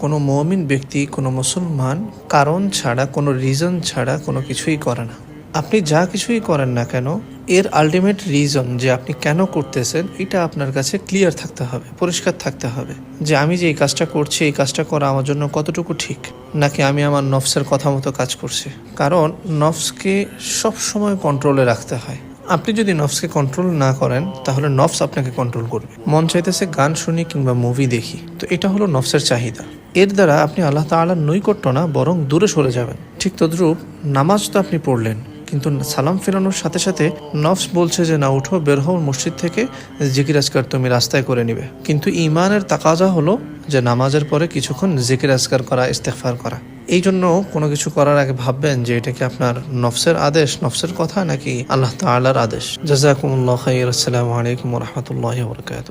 কোনো মুমিন ব্যক্তি, কোনো মুসলমান কারণ ছাড়া, কোনো রিজন ছাড়া কোনো কিছুই করে না। আপনি যা কিছুই করেন না কেন, এর আলটিমেট রিজন যে আপনি কেন করতেছেন, এটা আপনার কাছে ক্লিয়ার থাকতে হবে, পরিষ্কার থাকতে হবে। যে আমি যে এই কাজটা করছি, এই কাজটা করা আমার জন্য কতটুকু ঠিক, নাকি আমি আমার নফসের কথা মতো কাজ করছি। কারণ নফসকে সব সময় কন্ট্রোলে রাখতে হয়। আপনি যদি নফসকে কন্ট্রোল না করেন, তাহলে নফস আপনাকে কন্ট্রোল করবে। মন চাইতেছে গান শুনি কিংবা মুভি দেখি। তো এটা হলো নফসের চাহিদা। এর দ্বারা আপনি আল্লাহ তাআলার নৈকট্য না, বরং দূরে সরে যাবেন। ঠিক তদ্রূপ নামাজ তো আপনি পড়লেন, কিন্তু সালাম ফেরানোর সাথে সাথে নফস বলছে যে, না, উঠো, বের হও মসজিদ থেকে, জিকির আজকার তুমি রাস্তায় করে নিবে। কিন্তু ইমানের তাকাজা হলো যে, নামাজের পরে কিছুক্ষণ জিকির আজকার করা, ইস্তেগফার করা। এই জন্য কোনো কিছু করার আগে ভাববেন যে এটা কি আপনার নফসের আদেশ, নফসের কথা নাকি আল্লাহ তালার আদেশ? জাজাকুমুল্লাহ খাইর আসসালামু আলাইকুম রহমতুল্লাহ বরকাত